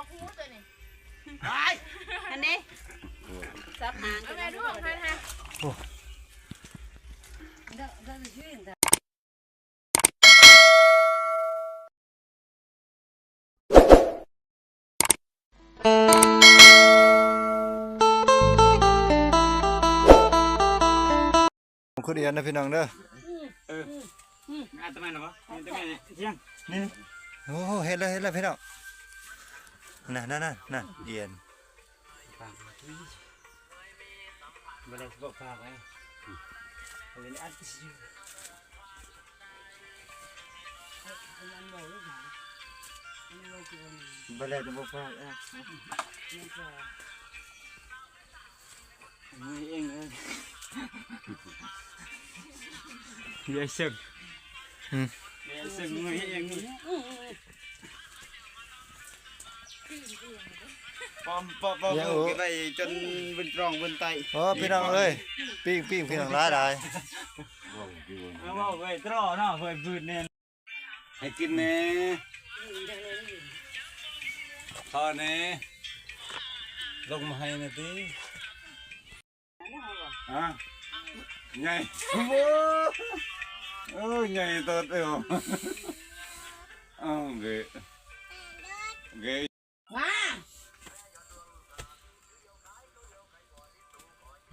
อกหูตัวนี้อันนี้ซับหางเอาไงดูของพันฮะคุณเอียนนะพี่น้องเด้ออะทำไมนะวะทำไมเนี่ยเที่ยงนี่โอ้เห็นแล้วเห็นแล้วพี่น้อง นั่นนั่นนั่นนั่นเอียนมาเลยบอกฝากไว้เอาเลยอัดสิไปเลยจะบอกว่ามือเองเลยยายสึกยายสึกมือเองนี่ปอมปอมปอมก็ได้จนบนตรองบนไตโอ้พี่น้องเอ้ยปิ้งปิ้งพี่น้องร้ายได้เอาว่าเว้ยตรอเนาะเว้ยบืดเนี่ยให้กินแน่พอแน่ลงมาให้นะทีอะใหญ่โอ้โอ้ใหญ่ตัวเดียวอ้าวเกะเกะ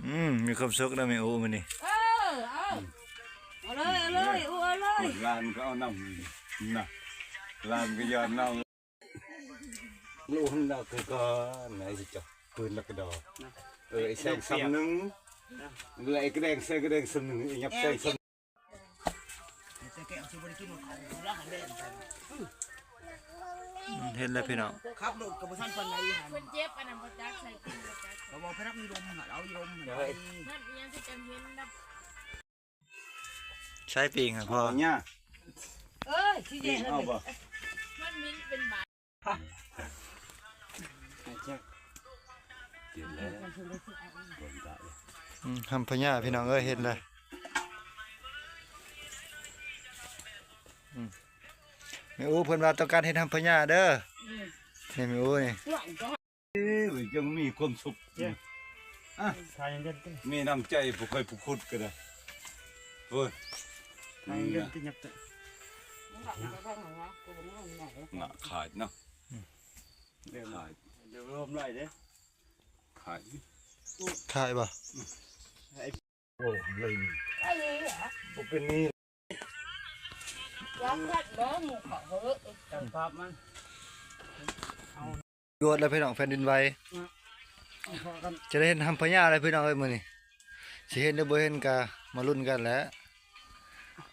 อืมมีความสุขนะแม่อ้มื้อนี้เออเอาเอาเลยเอาเลยอูเอาเลย ลานก็เอาน้ำนะลานก็ยอนน้ำลูกมันดอกคือก็ไหนสิจ๊ะปืนล้วก็ดอกเออไอ้แสงซ้ำหนึ่งเลยไอ้กระแดงแสงกระแดงซ้ำหนึ่งไอ้ยับแสงซ้ำอืม เห็นแล้วพี่น้องขับรถกับท่านปันไหนหันคนเจ็บอันนั้นบ่จักใส่กินบ่จักเราบอกพระนักมีลมหันเอายมหันนั่นยังสิจำเห็นนะใช้ปิ้งครับพ่อเอาเนี่ยเอ้ยที่เย็นเอาบ่มันมินเป็นบาดกินแล้วอืมทำพญาพี่น้องเอ้ยเห็นเลย แม่โอ้เพิ่นว่าต้องการเฮ็ดทำพญาเด้อนี่แม่โอ้นี่เอ้ยจงมีความสุขอะทายเงินติมีน้ำใจผู้เคยผู้คุดก็ได้โอ้ยทายเงินติยับตะหนักขาดเนาะขาดเดี๋ยวรวมหน่อยเด้ขาดขายบ่โอ้เลยนี่ไอ้นี่เหรอบ่เป็นนี่ โดดแล้วพี่น้องแผ่นดินไวเอาพอกันจะได้เห็นทำพญาอะไรพี่น้องเอ้ยมือนี้สิเห็นหรือบ่เห็นก็มาลุ้นกันแหล้ว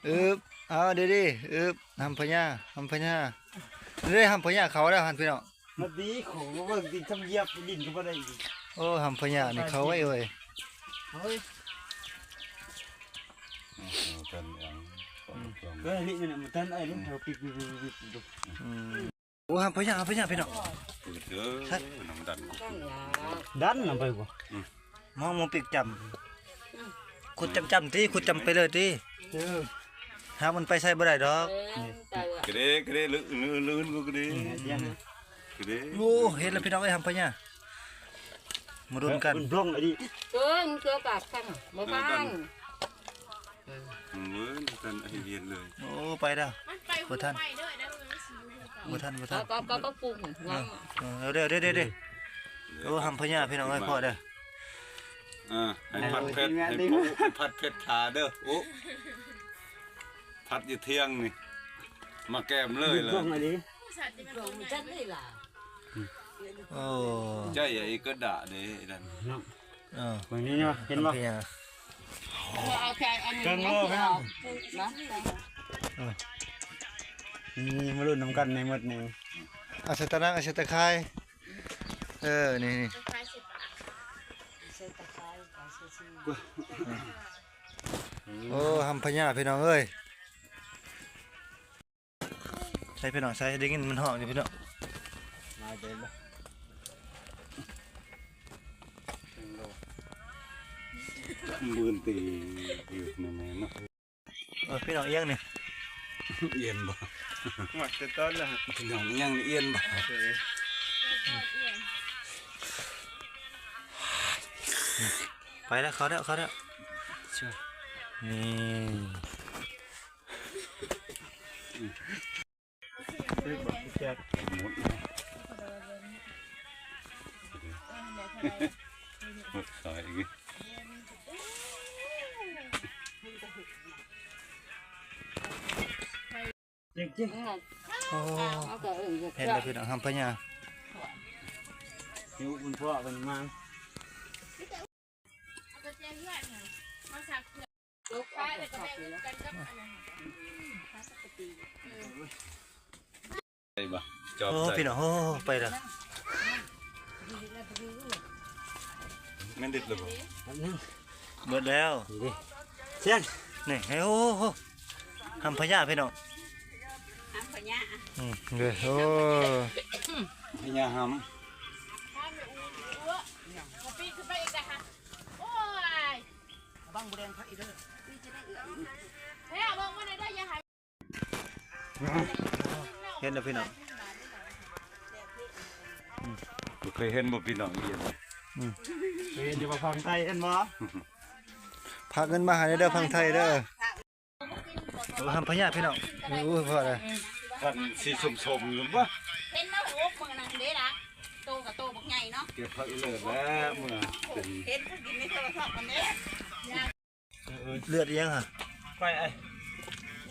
อึบเอาเดี๋ยวดิอึบทำพญาทำพญาเด้ทำพญาเขาแล้วหันพี่น้องมาดีของเบิ่งดินทำเยียบดินก็บ่ได้อีกโอ้ทำพญานี่เขาไว้เอ้ยเฮ้ยกันอย่าง ก็นี่นี่มันตันไอ้นี่เราปิดปิดปิดปิดดูอืมโอ้ทำพญาทำพญาพี่น้องเปิดเด้อน้ำดันกูตั้งยาดันลงไปบ่มองมองปิกจำขุดจำจำที่ขุดจำไปเลยที่เออหามันไปใส่บ่ได้ดอกแต่ว่ากระเดกระเดลื่นลื่นลื่นกูกระเดยังกระเดโอ้เห็นแล้วพี่น้องไอ้ยทำพญามาลุ้นกันมันบล้องไอ้ดิเกินเกี่ยวกับข้างบ่ฟัง เว้ยกันไอเรียนเลยโอ้ไปแล้วมันไปหูใหม่เด้อนะมันสิอยู่กันบ่ทันบ่ทันก็ก็ก็ปรุงงั้นเออเดี๋ยวเดี๋ยวเดี๋ยวเดี๋ยวโอ้ทำพญาพี่น้องไอ้ยพ่อเด้ออ่าให้ผัดเผ็ดให้ปูผัดเผ็ดทาเด้อโอ้ผัดอยู่เที่ยงนี่มาแก้มเลยเลยไอ้ดิผู้สัตว์จะเลคงนจัใหดญ่นี่ล่ะโอ้ใจไอ้ก็ด่าเด้อนั่นเออวันนี้เนาะเห็นบ่ทำพญา เอาแค่อันนี้กังโลครับนะนี่มาลุ้นนำกันในหมดนี่อาสตะนังอาสตะคายเออ นี่นี่คล้ายๆสิบาทใส่ตะไคร้ใส่ซีโอ้ทำพญาพี่น้องเอ้ยใส่พี่น้องใส่ได้ยินมันห้องอยู่พี่น้องมาเดิน บ่มืนตีอยู่ในแม่เนาะเออพี่น้องเอียงนี่เอียนบ่หมดแต่ต้นแล้วพี่น้องยังเอียนบ่ไปแล้วเขาแล้วเขาแล้วช่วยนี่ซื้อบัตรแจกหมดหมดใส่อีก เห็นแล้วพี่น้องทำพะยาอยู่คุณพ่อเป็นมังไปบ่จอบโอ้ใส่พี่น้องโอ้ไปแล้วแม่นดิกเลยบ่เบิดแล้วเช่นนี่ให้โอ้โหทำพะยาพี่น้อง ทำพญาอืมเด้อโอ้พญาหข้ามไปอู้อู้อะกระปีขึ้นไปอีกนะคะโอ้ยบังบุแดงพักอีเด้อเฮ้ยเอาลงมาในได้ยังหายเห็นแล้วพี่น้องำบ่เคยเห็นบ่พี่น้องเอียนเรียนอยู่มาฟังไทยเห็นบ่พาเงินมาให้เด้อพังไทยเด้อโอ้ทำพญาพี่น้องโอ้ยพอแล้ว ท่านสิชมๆอยู่บ่เห็นแล้วโอ้มึงนั่งเด้ละโตกับโตบักใหญ่เนาะเก็บผักอีเลิศแล้วเมื่อเป็นเห็นผู้กินในโทรศัพท์มันเด้เลือดอีหยังฮะไปไอ้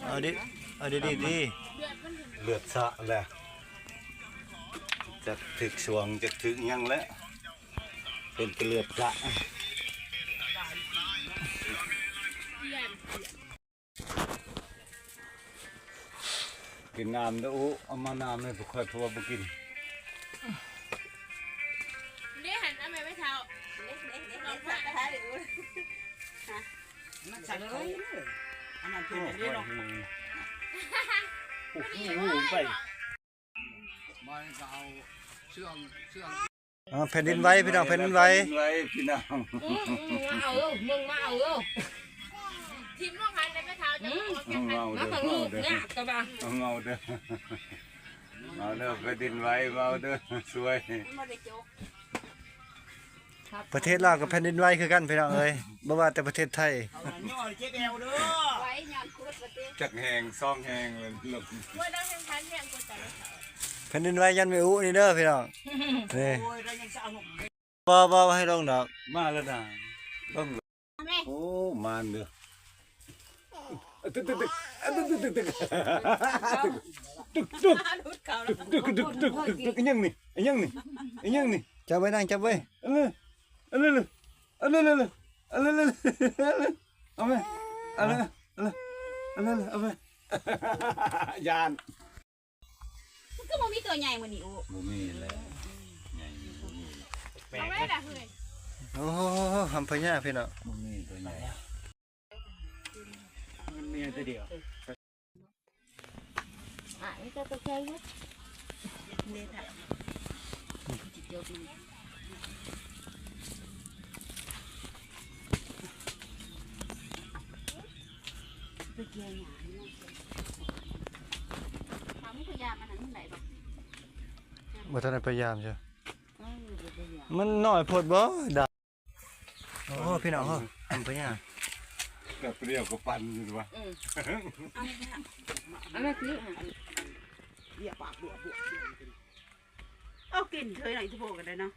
เอาดิเอาดิดิดิเลือดสะแหละจะถึกสวงจะถึกหยังแล้วเป็นเกลือดสะ กินน้ำแด้วโอ้อามาน้ำเลยบุคคลทัวบุกินนี่หันอะไรไม่เท่าเล็กเล็กเล็กเล็กสักท้ายหรือฮะมันสั่งเลยอันนั้นเป็นแบบนี้หรอกโอ้โหไปมันก็เอาเชื่อมเชื่อมแผ่นดินไว้พี่น้องแผ่นดินไว้พี่น้องมาเอาลูกมึงมาเอาลูกทิมลง เอาเงาเด้อเอาเด้อเอางาเด้อกระดินไว้เอาเด้อสวยประเทศลาวกับแผ่นดินไหวคือกันพี่น้องเอ้ยบ่ว่าแต่ประเทศไทยจักแหงซองแหงเลยลบแผ่นดินไหวยันไม่อู้นี่เด้อพี่น้องนี่บ่บ่ให้ลงดอกมาแล้วนะลงโอ้มานเด้อ ข่งขันเนี่ยกูแต่ละเท้าแผ่นดินไหวยันไม่อู้นี่เด้อพี่น้องนี่โอ้ยเรายังจะเอาหนุ่มบ่บ่บ่ให้ลงดอกมาแล้วนะต้องโอ้มานเด้อตึกตึกตึกตึกตึกตึกตึกตึกตึกรุดเขาแล้วตึกตึกตึกตึกตึกยังนี่ยังนี่ยังนี่จับไว้นั่งจับไว้เอาเลยเอาเลยเอาเลยเอาเลยเอาเลยเอาเลยเอาไปเอาเลยเอาเลยเอาเลยเอาไปยานก็มันมีตัวใหญ่กว่านี้โอ้บ่มีแล้วแปลเอากไว้เลยละเฮ้ยโอ้โหทำพญาพี่น้องบ่มีตัวใหญ่ มันมีแต่เดียวอะนี่ก็ตัวใหญ่เนี่ยเนี่ยค่ะจิตเดียวมันตัวเกียร์หยานี่ทำให้พยายามมันนั่นไหนบ้างบ่ทันได้พยายามจ้ะเชียวมันน้อยพดบ่ดาโอ้พี่น้องโอ้ทำพญา กับเปรี้ยวกับปั่นอยู่ว่าอันนั้นคือเบียปากบวบวเอากินเคยไหนทุกพวกกันได้เนาะ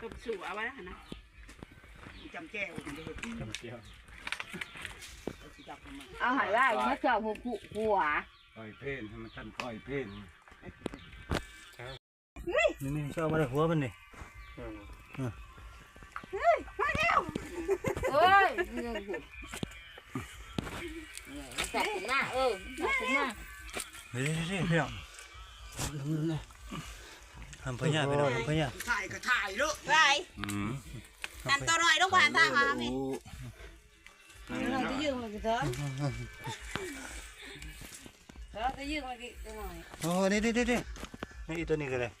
ก็สู่เอาไว้นะจำแก้วมันจะเห็นจำเจียวเอาหายว่าเมื่อเจ้าหัวหัวปล่อยเพลนให้มันทันปล่อยเพลนนี่นี่ชอบมาได้หัวมันนี่เอ้ยจับถึงหน้าเออจับถึงหน้านี่นี่พี่น้องทำพญาพี่น้องทำพญาถ่ายก็ถ่ายลูกไปอืมกันตัวหน่อยต้องผ่านทางมาไหมโอ้เราจะยืมมันกี่เถอะเราจะยืมมันกี่ตัวหน่อยโอ้นี่นี่นี่นี่นี่อีตัวนี้ก็เลย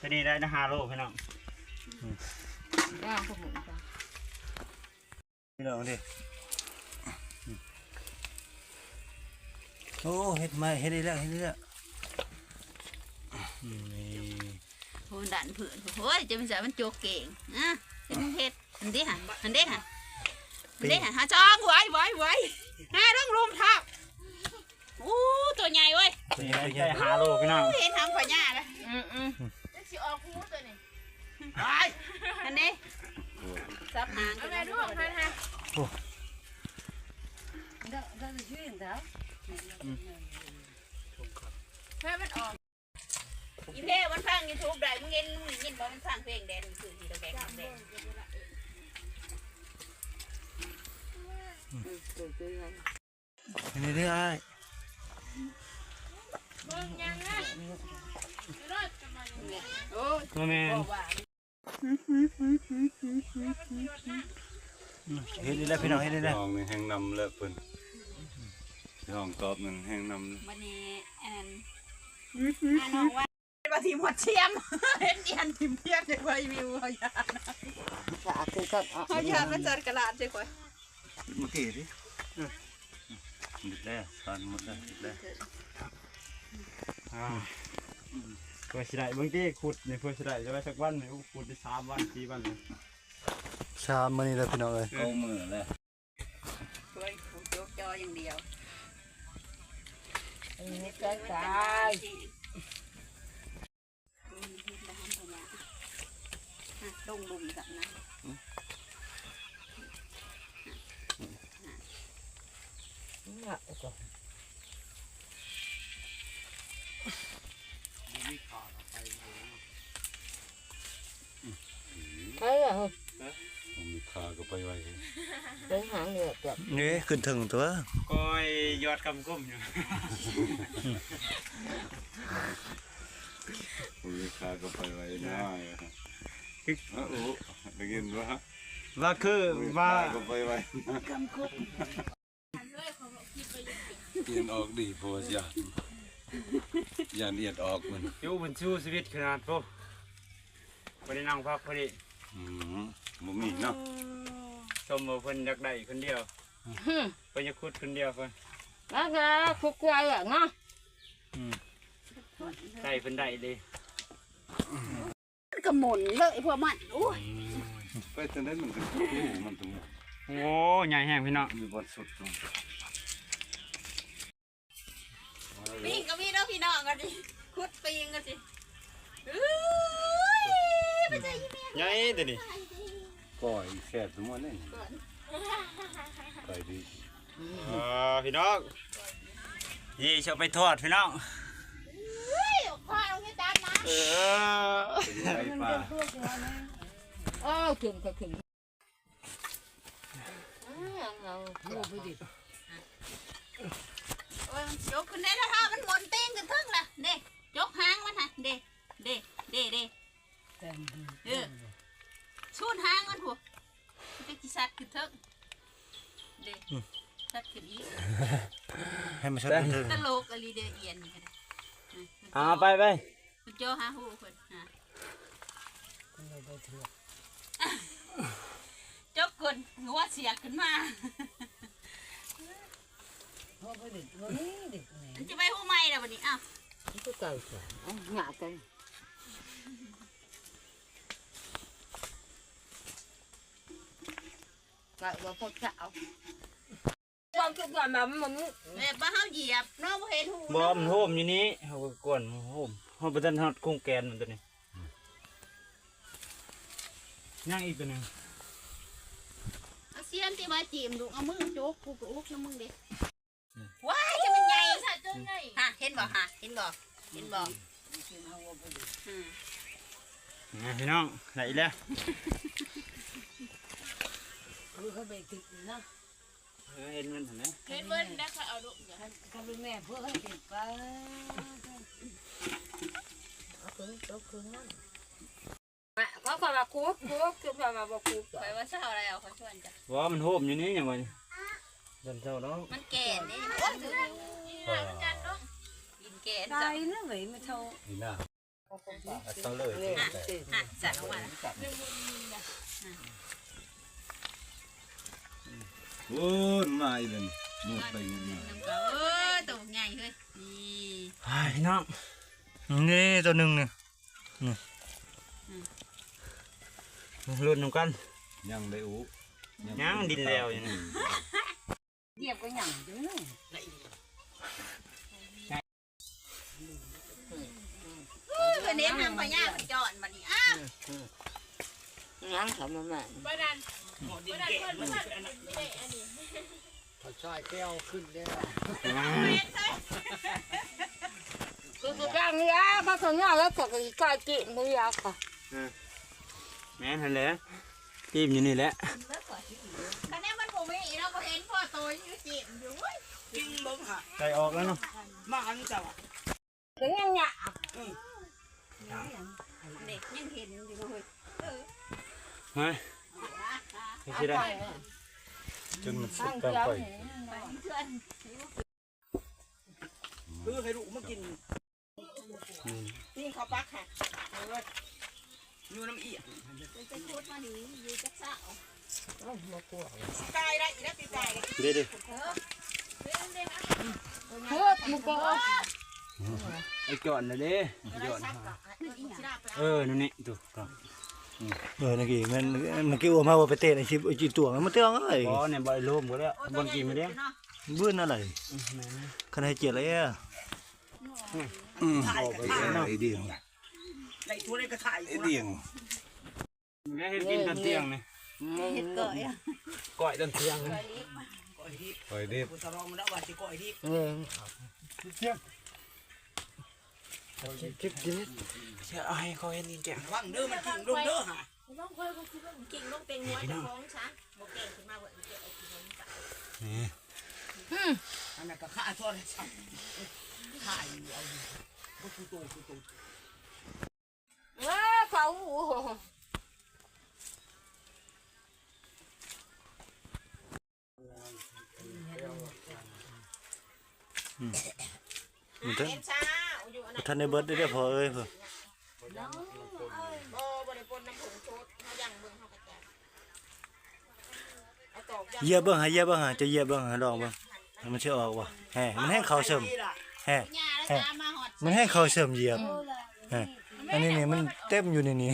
ตัวนี้ได้นะฮาโลพี่น้องอ่า พวกผมจ้ะพี่น้องดิโอ้เฮ็ดไม้เฮ็ดได้แล้วเฮ็ดได้แล้วนี่มันดันเผื่อนโอ้ยจะเป็นสายมันโจกเก่งอะเฮ็ดมึงเฮ็ดหันดิหันหันดิหันหันดิหันหาจองไว้ไว้ไว้หาเรื่องรุมทับอู้ตัวใหญ่เว้ยใจหาโลพี่น้องเห็นทำขอยาเลยอืมอืมจะสิออกหูตัวนี้ไปหันดิ ซับหางเอาแม่ดูหันฮะแม่มันออกอีเพ่มันฟังยูทูบได้มึงเห็นมึงเห็นบอกมันฟังเพลงแดนคือที่ตะแบกแดนนี่นี่อ้ายโอ้ย มาแม่นบอกว่า เฮ็ดนี่แหละพี่น้องเฮ็ดนี่แหละห้องนี่แห้งนำแล้วเพิ่นห้องตอบนั่นแห้งนำวันนี้แอนอันน้องว่าว่าทีมหัวเชียมเห็นยันทีมเพียรจะไปวิวเขาอยากเขาอยากมาจัดกระดาษใช่ไหมเมื่อกี้ดิหมดแล้วทานหมดแล้วหมดแล้วอ่าเพื่อสิได้เบิ่งที่ขุดนี่เพื่อสิได้จะไว้สักวันนี่อู้ขุดได้สามวันสี่วันเลยชามมื้อนี้แหละพี่น้องเอ้ยเอามือแล้วช่วยผูกยกจออย่างเดียวลงลุมกับนะ มีขาก็ไปไว้นี่ขึ้นถึงตัวก้อยยอดกำกุ้มอยู่มีขาก็ไปไว้ได้เอ้าโอ้ได้ยินว่าว่าคือว่าขาก็ไปไว้เอียนออกดีเพราะว่า ย่านย่านเอียดออกมันอยู่บนชูชีวิตขนาดพวกพอดีนั่งพักพอดีอืมบ่มีเนาะชมว่าเพิ่นอยากได้คนเดียวเพิ่นอยากขุดคนเดียวเพิ่นนะคะคุกไก่อะเนาะได้เพิ่นได้เลยมันก็หมุนเลยพวกมันโอ้ยไปตอนนั้นมันก็ตู้มันตรงโอ้ใหญ่แห้งพี่น้องมีบอลสุดตรงปิงก็มีเนาะ พี่น้องกันดิคุดปิงกันสิเอ้ยไปใจยี่เมียใหญ่เดี๋ยวนี้ก้อยแซ่บทั้งหมดเลยก้อยดีอ่าพี่น้องยี่เชาไปทอดพี่น้องเฮ้ยควายเอาแค่จานมาเออไก่ปลาเออขึ้นก็ขึ้นอ่าเอาดูไปดิโอ้ยมันยกขึ้นได้แล้วฮะมันหมุนเต้งกันทึ่งละเด้ยกหางมันฮะเด้เด้เด้เด้เออชูนหางมันหัวมันจะกิสัตว์ขึ้นทึ่งเด้สัตว์ขึ้นอีกให้มันชัดถึงตลกอะไรเดียเอียนนี่ก็ได้อ่าไปไปคุณโจหาหูคนฮะจกคนหัวเสียขึ้นมา เอาไปดิวันนี้ดิมันจะไปหูใหม่แล้ววันนี้อ้าวก็ไก่จ้ะเอาหงากันไก่ว่าพอจะเอาความคิดว่ามันมันแบบว่าเฮาเหยียบเนาะบ่เห็นหูบอมนโฮมอยู่นี้เฮาก็กวนโฮมเฮาบ่ทันฮอดโครงแกนมันตัวนี้ย่างอีกตัวหนึงเอาเสียมที่มาจีมดูเอามือโจกกูก็อุกน้ำมึงดิ ว้ายจะมันใหญ่สัตว์จนไงฮะเห็นบ่ฮะเห็นบ่เห็นบ่อืมอ่าพี่น้องได้อีกแล้วคือเขาไปติดนะเออเห็นมันเห็นไหมเห็นเบิ้ลได้ค่ะเอาดูอย่าให้เขาเป็นแม่เพื่อให้ติดไปเอาคืนเอาคืนนั่นว่าความว่าคุกคุกคือความว่าบ่คุกไปว่าเศร้าอะไรเอาเขาชวนจ้ะบอมนโฮมอยู่นี้อย่างไร เดินเท่าน้องมันแก่นี่โอ้ยถือนี่นะมันยันเนาะกินแก่ตาจ้ะยนะเว้ยไม่เท่านี่น่าต้องเลยฮะสั่นออกมาโอ้ยมาอีกแล้วหมดไปหมดมาน้ำเกลือเอ้ยตัวใหญ่เฮ้ยนี่อ่าพี่น้องนี่ตัวหนึงนี่รุ่นนำกันยังได้อู้ยังดินแล้วอยู่นี่ เหยียบก็หยั่งจังเลยเพื่อนเน้นทำพญาไปจอดมานี่อ้าวยังทำมาแม่ไปดันหมดดินไปดันแก่เพื่อนมืเพื่ออนอันนั้นนี่อันนี้คือคือแกงนี่อะพระสงฆ์แล้วก็กไก่กินไม่ยากค่ะแม่นหั่นแหละจีบอยู่นี่แหละคะแนนมันผมไม่เรา ก็เห็นพ่อโตอยู่จีบอยู่เว้ยกินเบิ้งค่ะไก่ออกแล้วเนาะมาอันนี้เจ้าอะถึงยังเนี่ยเด็กยังเห็นอยู่เลยเฮ้ยไม่ใช่ได้จนมันสุตั้ดงกลางเจ้าไปเพื่อนเออให้ลูกมากินนี่เขาปักค่ะเอออยู่น้ำเอียจะชุดมาหนีอยู่จักสาวสิตา ยได้อีแล้วสิตายได้เดี๋ยวดิเรื่องเด็กนะเฮ้ยมึงก็ไอ้จอดน่ะเด้จอดอีกราบเออนั่นนี่ดูก่อนเออนักกี้มันนักกี้อ้วนมาว่าไปเตะในชิปไอ้จีตัวมันเตี้ยงเอ้ยบ่เนี่ยบ่ได้ลมก็แล้วบ่กินมาเด้เบื่ออะไรคันให้เจ็ดเลยอะถ่ายกันถ่ายไอ้เดียงไล่ตัวได้ก็ถ่ายไอ้เดียงแม่เฮ็ดกินตอนเที่ยงนี่ เห็ดเกยอะก้อยตอนเที่ยงนี่ก้อยดิบคอยเด็บกูจะลองมันแล้วว่าสิก้อยดิบเออเสียเอาให้เขาเฮ็ดนี่แกงว่างเด้อมันกินลงเด้อฮะต้องเคยกูคิดว่ากิ่งลงเป็นหัวจะฟ้องช้าบอกเก่งขึ้นมาว่าเก่งขึ้นมานี่อันนั้นก็ฆ่าทอดให้ฉันถ่ายเอาดิบ่กูโตกูโตเออเขามันท่าน เอ็นช้าอยู่อันนั้นท่านในเบิร์ดได้ได้พอเอ้ยเพื่อบ่บริปนน้ำผงชุดเขายังเบิ่งเขากระจายเอาตอกยังเหยียบเบิ่งหาเหยียบเบิ่งหาจะเหยียบเบิ่งหาดองเบิ่งมันสิออกบ่แห่มันให้เขาเสริมแห่หญ้าแล้วตามมาหอดมันให้เขาเสริมเหยียบแห่อันนี้นี่มันเต็มอยู่ในนี้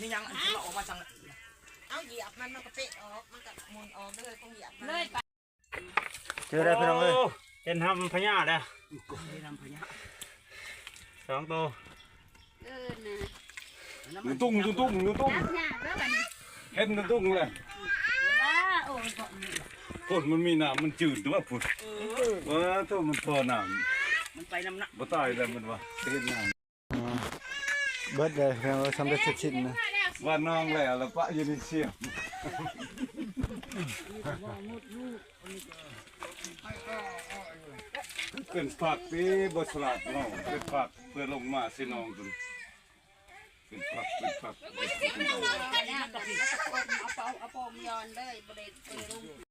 นี่ยังอันที่มาออกมาจังเอาเหยียบมันมันก็เปะออกมันก็มุนออกเลยต้องเหยียบเลยไป เจอได้พี่น้องเอ้ยโเป็นทำพญาเด้อนี่นำพญาสองตัวเออนะอยู่ตุ้งอยู่ตุ้งอยู่ตุ้งน้ำหญ้าแล้วบัดนี้เห็นมันตุ้งเลยว้าโอ้ยบ่พดมันมีน้ำมันจืดด้วยพุดเออว่าถ้ามันพอน้มันไปน้ำหนักำบ่ตายแล้วมันว่าเห็นน้เบิร์ดเลยพี่น้องเอ้ยทำได้เสร็จสิ้นนะำว่าน้องแล้วแล้วปะอยู่ในเสียบ เป็นผักปีบสลัดน้องเป็นผักเพื่อลงมาสิน้องตักเป็นผักเป็นผัก เอาเอาเอาปอมย้อนเลยบ่ได้ไปลง